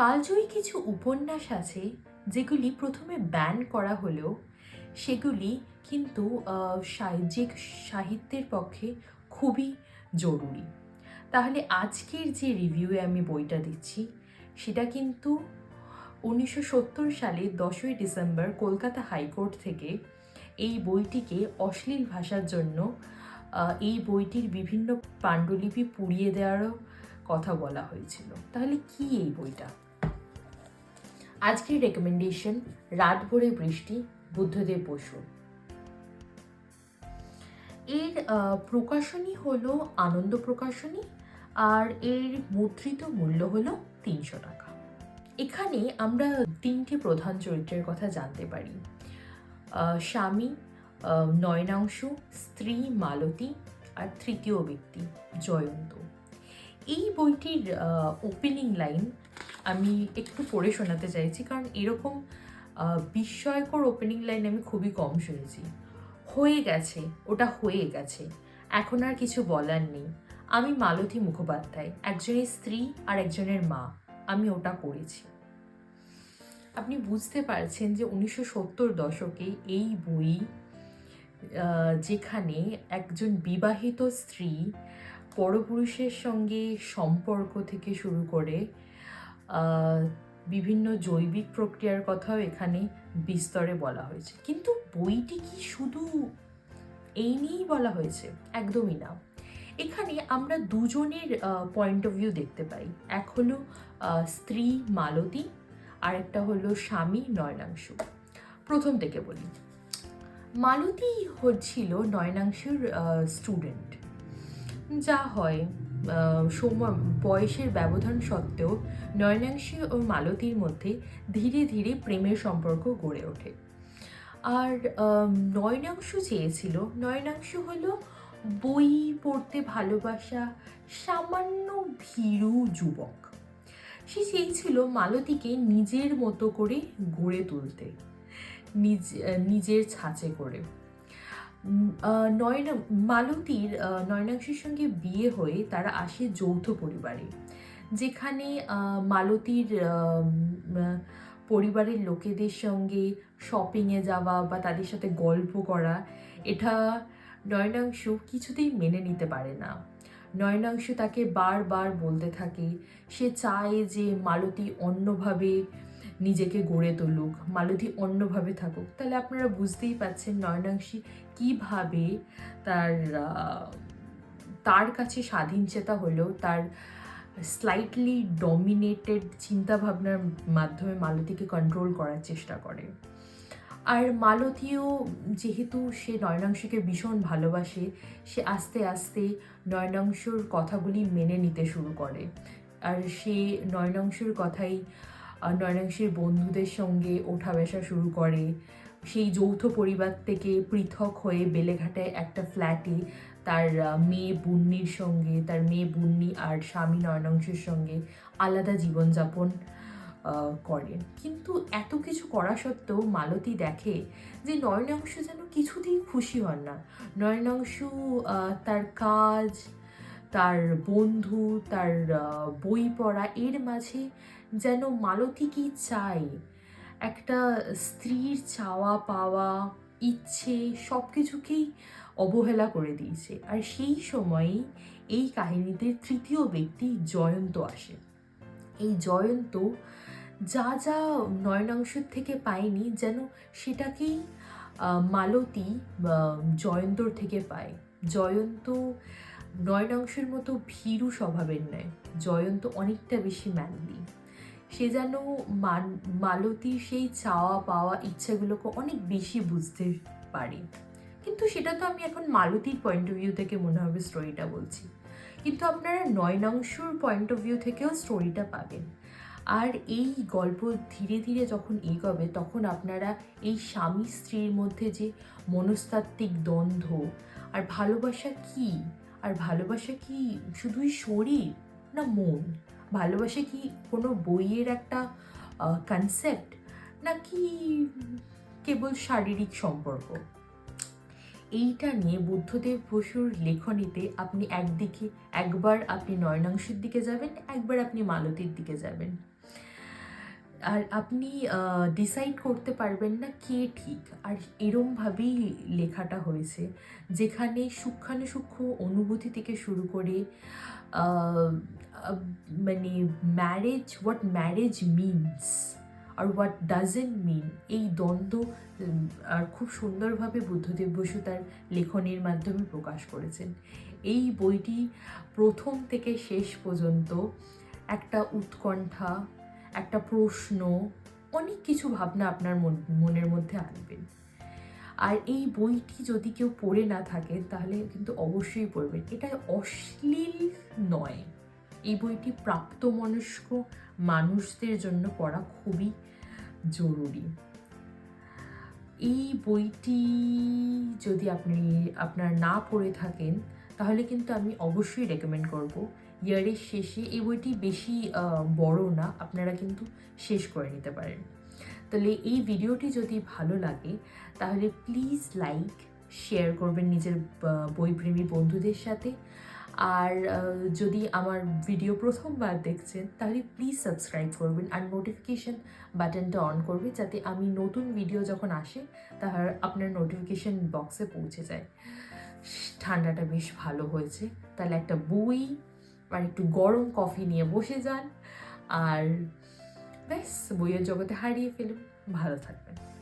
কালজয়ী কিছু উপন্যাস আছে যেগুলি প্রথমে ব্যান করা হলেও সেগুলি কিন্তু সাহিত্যিক সাহিত্যের পক্ষে খুবই জরুরি। তাহলে আজকের যে রিভিউয়ে আমি বইটা দিচ্ছি, সেটা কিন্তু উনিশশো সত্তর সালে দশই ডিসেম্বর কলকাতা হাইকোর্ট থেকে এই বইটিকে অশ্লীল ভাষার জন্য এই বইটির বিভিন্ন পাণ্ডুলিপি পুড়িয়ে দেওয়ারও কথা বলা হয়েছিল। তাহলে কি এই বইটা? আজকের রেকমেন্ডেশন রাত ভরে বৃষ্টি, বুদ্ধদেব বসু। এর প্রকাশনী হলো আনন্দ প্রকাশনী আর এর মুদ্রিত মূল্য হলো তিনশো টাকা। এখানে আমরা তিনটি প্রধান চরিত্রের কথা জানতে পারি। স্বামী নয়নাংশু, স্ত্রী, মালতী আর তৃতীয় ব্যক্তি, জয়ন্ত। এই বইটির ওপেনিং লাইন আমি একটু পড়ে শোনাতে চাইছি, কারণ এরকম বিস্ময়কর ওপেনিং লাইন আমি খুবই কম শুনেছি। হয়ে গেছে, ওটা হয়ে গেছে, এখন আর কিছু বলার নেই। আমি মালতী মুখোপাধ্যায়, একজনের স্ত্রী আর একজনের মা, আমি ওটা করেছি আপনি বুঝতে পারছেন যে উনিশশো সত্তর দশকে এই বই যেখানে একজন বিবাহিত স্ত্রী পরপুরুষের সঙ্গে সম্পর্ক থেকে শুরু করে বিভিন্ন জৈবিক প্রক্রিয়ার কথাও এখানে বিস্তরে বলা হয়েছে। কিন্তু বইটি কি শুধু এই নিয়েই বলা হয়েছে? একদমই না। এখানে আমরা দুজনের পয়েন্ট অফ ভিউ দেখতে পাই। এক হলো স্ত্রী মালতী, আরেকটা হলো স্বামী নয়নাংশু। প্রথম থেকে বলি। মালতী হচ্ছিল নয়নাংশুর স্টুডেন্ট যা হয় সময় বয়সের ব্যবধান সত্ত্বেও নয়নাংশী ও মালতীর মধ্যে ধীরে ধীরে প্রেমের সম্পর্ক গড়ে ওঠে। আর নয়নাংশ চেয়েছিল, নয়নাংশু হলো বই পড়তে ভালোবাসা সামান্য ভীরু যুবক। সে চেয়েছিল মালতীকে নিজের মতো করে গড়ে তুলতে, নিজ নিজের ছাঁচে করে। নয়না মালতীর নয়নাংশের সঙ্গে বিয়ে হয়ে তারা আসে যৌথ পরিবারে। যেখানে মালতীর পরিবারের লোকেদের সঙ্গে শপিংয়ে যাওয়া বা তাদের সাথে গল্প করা, এটা নয়নাংশ কিছুতেই মেনে নিতে পারে না। নয়নাংশ তাকে বারবার বলতে থাকে, সে চায় যে মালতী অন্যভাবে নিজেকে গড়ে তুলুক, মালতী অন্যভাবে থাকুক। তাহলে আপনারা বুঝতেই পাচ্ছেন নয়নাংশী কীভাবে তার তার কাছে স্বাধীনচেতা হলেও তার স্লাইটলি ডমিনেটেড চিন্তাভাবনার মাধ্যমে মালতীকে কন্ট্রোল করার চেষ্টা করে। আর মালতীও যেহেতু সে নয়নাংশকে ভীষণ ভালোবাসে, সে আস্তে আস্তে নয়নাংশর কথাগুলি মেনে নিতে শুরু করে। আর সে নয়নাংশুর কথাই নয়নাংশের বন্ধুদের সঙ্গে ওঠা বসা শুরু করে। সেই যৌথ পরিবার থেকে পৃথক হয়ে বেলেঘাটে একটা ফ্ল্যাটে তার মেয়ে বুন্নির সঙ্গে, তার মেয়ে বুন্নি আর স্বামী নয়নাংশের সঙ্গে আলাদা জীবনযাপন করেন। কিন্তু এত কিছু করা সত্ত্বেও মালতী দেখে যে নয়নাংশ যেন কিছুতেই খুশি হন না। নয়নাংশ তার কাজ তার বন্ধু, তার বই পড়া, এর মাঝে যেন মালতী কি চাই। একটা স্ত্রীর চাওয়া পাওয়া, ইচ্ছে সব কিছুকেই অবহেলা করে দিয়েছে। আর সেই সময়ই এই কাহিনীতে তৃতীয় ব্যক্তি জয়ন্ত আসে। এই জয়ন্ত যা যা নয়নাংশের থেকে পায়নি যেন সেটাকেই মালতী জয়ন্তর থেকে পায়। জয়ন্ত নয়নাংশের মতো ভীরু স্বভাবের নয় জয়ন্ত অনেকটা বেশি ম্যানলি সে যেন মান- মালতীর সেই চাওয়া পাওয়া ইচ্ছাগুলোকে অনেক বেশি বুঝতে পারে। কিন্তু সেটা তো আমি এখন মালতীর পয়েন্ট অফ ভিউ থেকে মনে হবে স্টোরিটা বলছি। কিন্তু আপনারা নয়নাংশুর পয়েন্ট অফ ভিউ থেকেও স্টোরিটা পাবেন। আর এই গল্প ধীরে ধীরে যখন এগোবে, তখন আপনারা এই স্বামী স্ত্রীর মধ্যে যে মনস্তাত্ত্বিক দ্বন্দ্ব আর ভালোবাসা কি আর ভালোবাসা কি শুধুই শরীর না মন? ভালোবাসা কি কোনো বইয়ের একটা কনসেপ্ট নাকি কেবল শারীরিক সম্পর্ক? এইটা নিয়ে বুদ্ধদেব বসুর লেখনীতে আপনি একদিকে, একবার আপনি নয়নাংশের দিকে যাবেন, একবার আপনি মালতীর দিকে যাবেন। আর আপনি ডিসাইড করতে পারবেন না কে ঠিক আর এরমভাবেই লেখাটা হয়েছে। যেখানে সূক্ষ্মাণুসূক্ষ্ম অনুভূতি থেকে শুরু করে মানে ম্যারেজ হোয়াট ম্যারেজ মিনস আর হোয়াট ডাজেন্ট মিন এই দ্বন্দ্ব আর খুব সুন্দরভাবে বুদ্ধদেব বসু তার লেখনের মাধ্যমে প্রকাশ করেছেন। এই বইটি প্রথম থেকে শেষ পর্যন্ত একটা উৎকণ্ঠা একটা প্রশ্ন, অনেক কিছু ভাবনা আপনার মন- মনের মধ্যে আনবেন। আর এই বইটি যদি কেউ পড়ে না থাকে, তাহলে কিন্তু অবশ্যই পড়বেন। এটা অশ্লীল নয়। এই বইটি প্রাপ্তমনস্ক মানুষদের জন্য পড়া খুবই জরুরি। এই বইটি যদি আপনি, আপনার না পড়ে থাকেন, তাহলে কিন্তু আমি অবশ্যই রেকমেন্ড করব ইয়ারের শেষে এই বইটি বেশি বড় না, আপনারা কিন্তু শেষ করে নিতে পারেন। তাহলে এই ভিডিওটি যদি ভালো লাগে, তাহলে প্লিজ লাইক শেয়ার করবেন নিজের বইপ্রেমী বন্ধুদের সাথে। আর যদি আমার ভিডিও প্রথমবার দেখছেন, তাহলে প্লিজ সাবস্ক্রাইব করবেন আর নোটিফিকেশন বাটনটা অন করবে যাতে আমি নতুন ভিডিও যখন আসে, তাহার আপনার নোটিফিকেশন বক্সে পৌঁছে যায়। ঠান্ডাটা বেশ ভালো হয়েছে। তাহলে একটা বই আর একটু গরম কফি নিয়ে বসে যান। আর ব্যাস, বইয়ের জগতে হারিয়ে ফেলুন। ভালো থাকবেন।